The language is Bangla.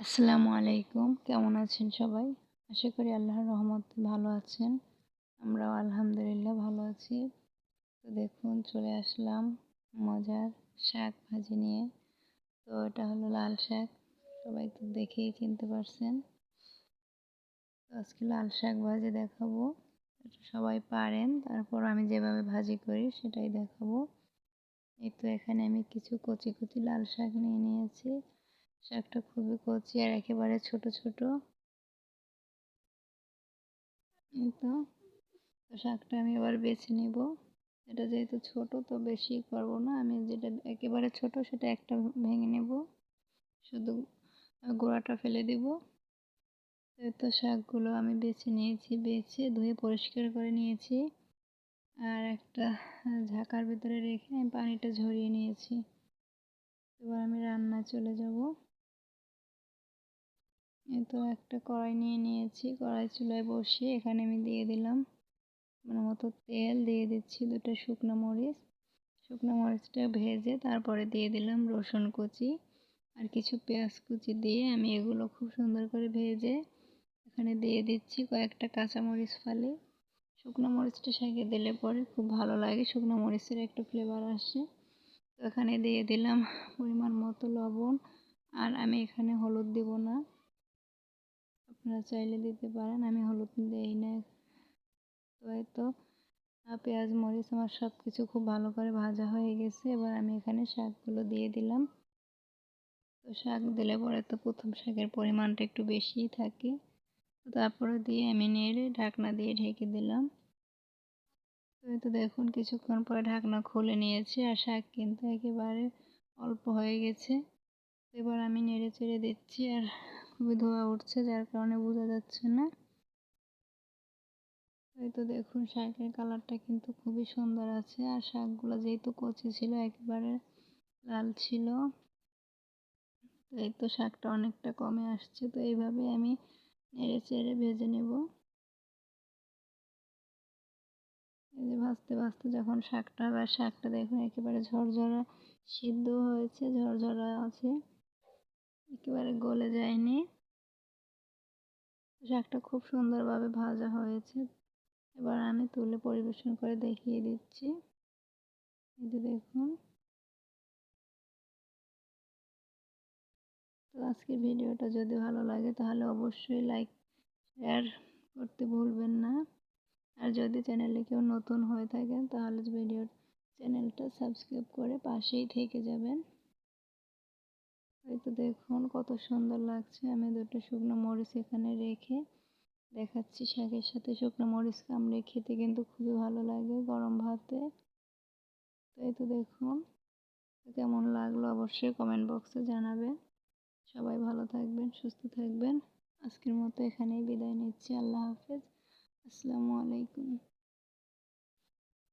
আসসালামু আলাইকুম। কেমন আছেন সবাই? আশা করি আল্লাহর রহমতে ভালো আছেন। আমরাও আলহামদুলিল্লাহ ভালো আছি। তো দেখুন, চলে আসলাম মজার শাক ভাজি নিয়ে। তো এটা হলো লাল শাক। সবাই তো দেখেই চিনতে পারছেন। তো আজকে লাল শাক ভাজি দেখাবো। এটা সবাই পারেন, তারপর আমি যেভাবে ভাজি করি সেটাই দেখাবো। এই তো এখানে আমি কিছু কচি কচি লাল শাক নিয়ে নিয়েছি। শাকটা খুবই কচি আর একেবারে ছোট ছোট। তো শাকটা আমি এবার বেছে নিব। এটা যেহেতু ছোট, তো বেশি করব না। আমি যেটা একেবারে ছোট, সেটা একটা ভেঙে নেব। শুধু গোড়াটা ফেলে দিব। তো শাকগুলো আমি বেছে নিয়েছি, বেছে ধুয়ে পরিষ্কার করে নিয়েছি। আর একটা ঝাঁকার ভিতরে রেখে আমি পানিটা ঝরিয়ে নিয়েছি। এবার আমি রান্না চলে যাব। এই তো একটা কড়াই নিয়ে নিয়েছি, কড়াই চুলায় বসিয়ে এখানে আমি দিয়ে দিলাম মানে মতো তেল, দিয়ে দিচ্ছি দুটো শুকনো মরিচ। শুকনো মরিচটা ভেজে তারপরে দিয়ে দিলাম রসুন কুচি আর কিছু পেঁয়াজ কুচি দিয়ে আমি এগুলো খুব সুন্দর করে ভেজে এখানে দিয়ে দিচ্ছি কয়েকটা কাঁচা মরিচ ফালি। শুকনো মরিচটা শাকে দিলে পরে খুব ভালো লাগে, শুকনো মরিচের একটা ফ্লেভার আসে। তো এখানে দিয়ে দিলাম পরিমাণ মতো লবণ। আর আমি এখানে হলুদ দিব না। আপনারা চাইলে দিতে পারেন, আমি হলুদ দেই না। তো এই তো পেঁয়াজ, মরিচ আমার সব কিছু খুব ভালো করে ভাজা হয়ে গেছে। এবার আমি এখানে শাকগুলো দিয়ে দিলাম। তো শাক দিলে পরে তো প্রথম শাকের পরিমাণটা একটু বেশিই থাকে। তারপরে দিয়ে আমি নেড়ে ঢাকনা দিয়ে ঢেকে দিলাম। তো দেখুন, কিছুক্ষণ পরে ঢাকনা খুলে নিয়েছি আর শাক কিন্তু একেবারে অল্প হয়ে গেছে। এবার আমি নেড়ে চেড়ে দিচ্ছি আর খুবই ধোয়া উঠছে, যার কারণে বোঝা যাচ্ছে না। এই তো দেখুন, শাকের কালারটা কিন্তু খুবই সুন্দর আছে আর শাকগুলো যেহেতু কচি ছিল, একেবারে লাল ছিল। এই তো শাকটা অনেকটা কমে আসছে, তো এইভাবে আমি নেড়ে চেড়ে ভেজে নেব। ভাজতে ভাজতে যখন শাকটা বা শাকটা দেখুন একেবারে ঝরঝরা সিদ্ধ হয়েছে, ঝরঝরা আছে। একেবারে গলে যায়নি। শাকটা খুব সুন্দরভাবে ভাজা হয়েছে। এবার আমি তুলে পরিবেশন করে দেখিয়ে দিচ্ছি। এই দেখুন। তো আজকের ভিডিওটা যদি ভালো লাগে তাহলে অবশ্যই লাইক শেয়ার করতে ভুলবেন না। আর যদি চ্যানেলে কেউ নতুন হয়ে থাকেন, তাহলে ভিডিও চ্যানেলটা সাবস্ক্রাইব করে পাশেই থেকে যাবেন। হয়তো দেখুন কত সুন্দর লাগছে। আমি দুটো শুকনো মরিচ এখানে রেখে দেখাচ্ছি শাকের সাথে। শুকনো মরিচ কামড়ে খেতে কিন্তু খুবই ভালো লাগে গরম ভাতে। তো এই তো দেখুন কেমন লাগল অবশ্যই কমেন্ট বক্সে জানাবেন। সবাই ভালো থাকবেন, সুস্থ থাকবেন। আজকের মতো এখানেই বিদায় নিচ্ছি। আল্লাহ হাফেজ। আসসালামু আলাইকুম।